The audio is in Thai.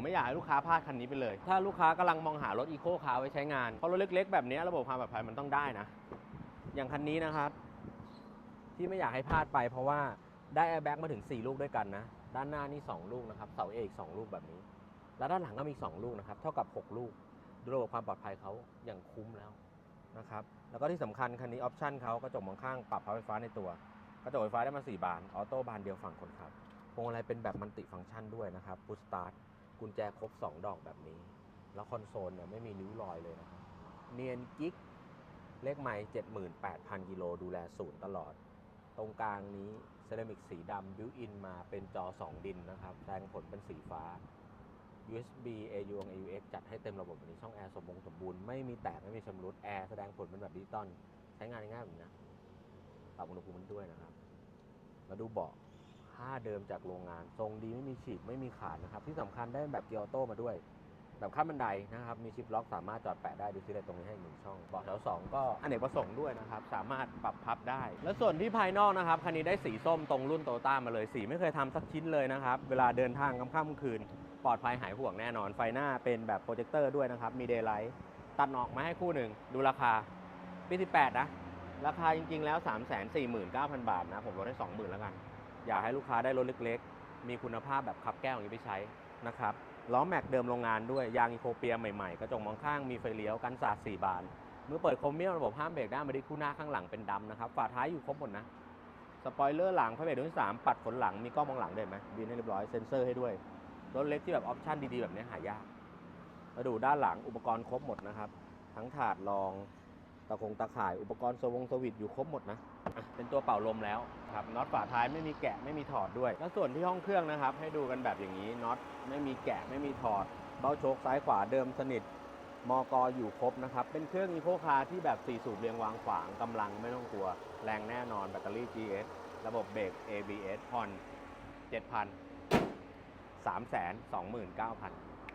ผมไม่อยากให้ลูกค้าพลาดคันนี้ไปเลย ถ้าลูกค้ากำลังมองหารถอีโคคาร์ไว้ใช้งาน เพราะรถเล็กๆ แบบนี้ระบบความปลอดภัยมันต้องได้นะ อย่างคันนี้นะครับ ที่ไม่อยากให้พลาดไป เพราะว่าได้แอร์แบ็กมาถึง 4 ลูกด้วยกันนะ ด้านหน้านี่ 2 ลูกนะครับ เสาเอก2ลูกแบบนี้ แล้วด้านหลังก็มี 2 ลูกนะครับ เท่ากับ 6 ลูก ดูระบบความปลอดภัยเขาอย่างคุ้มแล้วนะครับ แล้วก็ที่สำคัญคันนี้ออปชั่นเขากระจกมองข้างปรับพับไฟฟ้าในตัว กระจกไฟฟ้าได้มา 4 บาน ออโต้บานเดียวฝั่งคนขับพวงมาลัยเป็นแบบมันติฟังก์ชันด้วยนะครับพุชสตาร์ท กุญแจครบ 2 ดอกแบบนี้ แล้วคอนโซลเนี่ยไม่มีริ้วรอยเลยนะครับเนียนกิ๊กเลขไม้78,000 กิโลดูแลศูนย์ตลอด ตรงกลางนี้เซรามิกสีดำบิวอินมาเป็นจอ 2 ดินนะครับแสดงผลเป็นสีฟ้า USB AU AUX จัดให้เต็มระบบแบบนี้ช่องแอร์สมบูรณ์สมบูรณ์ไม่มีแตก ไม่มีชำรุดแอร์แสดงผลเป็นแบบดิจิตอลใช้งานง่ายแบบนี้นะปรับอุณหภูมิมันด้วยนะครับมาดูเบาะ ผ้าเดิมจากโรงงาน ทรงดีไม่มีฉีกไม่มีขาดนะครับ ที่สำคัญได้แบบเกียร์ออโต้มาด้วย แบบขั้นบันไดนะครับ มีชิปล็อกสามารถจอดแปะได้ดูซิเลยตรงนี้ให้หนึ่งช่องเบาะแถวสองก็อเนกประสงค์ด้วยนะครับ สามารถปรับพับได้ แล้วส่วนที่ภายนอกนะครับคันนี้ได้สีส้มตรงรุ่นโตต้ามาเลยสีไม่เคยทำสักชิ้นเลยนะครับ เวลาเดินทางกลางค่ำคืนปลอดภัยหายห่วงแน่นอนไฟหน้าเป็นแบบโปรเจคเตอร์ด้วยนะครับมีเดย์ไลท์ตัดออกมาให้คู่หนึ่งดูราคาปี18นะราคาจริงๆแล้ว 349,000 บาทนะ ผมลดให้ 20,000 แล้วกัน อยากให้ลูกค้าได้รถเล็กๆ มีคุณภาพแบบขับแก้วอย่างนี้ไปใช้นะครับล้อแม็กเดิมโรงงานด้วยยางอีโคเปียใหม่ๆ กระจกมองข้างมีไฟเลี้ยวกันสาด4บาน เมื่อเปิดโครเมียระบบห้ามเบรกได้มาดิคู่หน้าข้างหลังเป็นดำนะครับฝาท้ายอยู่ครบหมดนะสปอยเลอร์หลังพระเบรกดวงที่สามปัดขนหลังมีกล้องมองหลังด้วยไหมบินให้เรียบร้อยเซ็นเซอร์ให้ด้วยรถเล็กที่แบบออปชั่นดีๆแบบนี้หายากมาดูด้านหลังอุปกรณ์ครบหมดนะครับ ทั้งถาดรอง ตะคงตะข่ายอุปกรณ์สวงสวิตช์อยู่ครบหมดนะะเป็นตัวเป่าลมแล้วครับน็อตฝาท้ายไม่มีแกะไม่มีถอดด้วย แล้วส่วนที่ห้องเครื่องนะครับ ให้ดูกันแบบอย่างนี้น็อตไม่มีแกะไม่มีถอดเบ้าโชคซ้ายขวาเดิมสนิทมอกออยู่ครบนะครับ เป็นเครื่องอีโคคาร์ที่แบบ4สูบเรียงวางขวางกำลังไม่ต้องกลัว แรงแน่นอนแบตเตอรี่ GS ระบบเบรก ABS ผ่อน7,000 3 2 9 0 0 0